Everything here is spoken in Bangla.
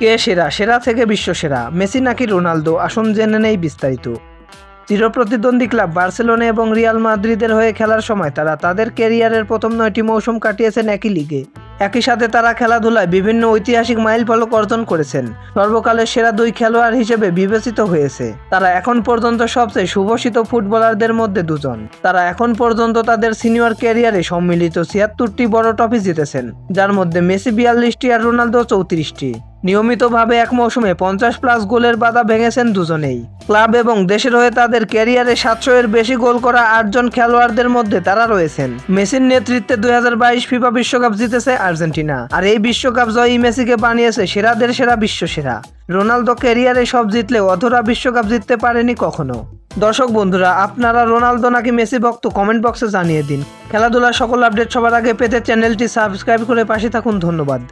কে সেরা? সেরা থেকে বিশ্ব সেরা। মেসি নাকি রোনালদো? আসুন জেনে নেই বিস্তারিত। চিরপ্রতিদ্বন্দ্বী ক্লাব বার্সেলোনা এবং রিয়াল মাদ্রিদের হয়ে খেলার সময় তারা তাদের ক্যারিয়ারের প্রথম নয়টি মৌসুম কাটিয়েছেন একই লিগে। একই সাথে তারা খেলাধুলায় বিভিন্ন ঐতিহাসিক মাইল ফলক অর্জন করেছেন। সর্বকালের সেরা দুই খেলোয়াড় হিসেবে বিবেচিত হয়েছে। তারা এখন পর্যন্ত সবচেয়ে সুভষিত ফুটবলারদের মধ্যে দুজন। তারা এখন পর্যন্ত তাদের সিনিয়র ক্যারিয়ারে সম্মিলিত ছিয়াত্তরটি বড় ট্রফি জিতেছেন, যার মধ্যে মেসি বিয়াল্লিশটি আর রোনালদো চৌত্রিশটি। নিয়মিতভাবে এক মৌসুমে পঞ্চাশ প্লাস গোলের বাধা ভেঙেছেন দুজনেই। ক্লাব এবং দেশের হয়ে তাদের ক্যারিয়ারে সাতশো এর বেশি গোল করা আটজন খেলোয়াড়দের মধ্যে তারা রয়েছেন। মেসির নেতৃত্বে দুই হাজার বাইশ ফিফা বিশ্বকাপ জিতেছে আর্জেন্টিনা। আর এই বিশ্বকাপ জয়ী মেসিকে বানিয়েছে সেরাদের সেরা বিশ্ব সেরা রোনালদো ক্যারিয়ারে সব জিতলে অধরা বিশ্বকাপ জিততে পারেনি কখনো। দর্শক বন্ধুরা, আপনারা রোনালদো নাকি মেসি ভক্ত, কমেন্ট বক্সে জানিয়ে দিন। খেলাধুলার সকল আপডেট সবার আগে পেতে চ্যানেলটি সাবস্ক্রাইব করে পাশে থাকুন। ধন্যবাদ।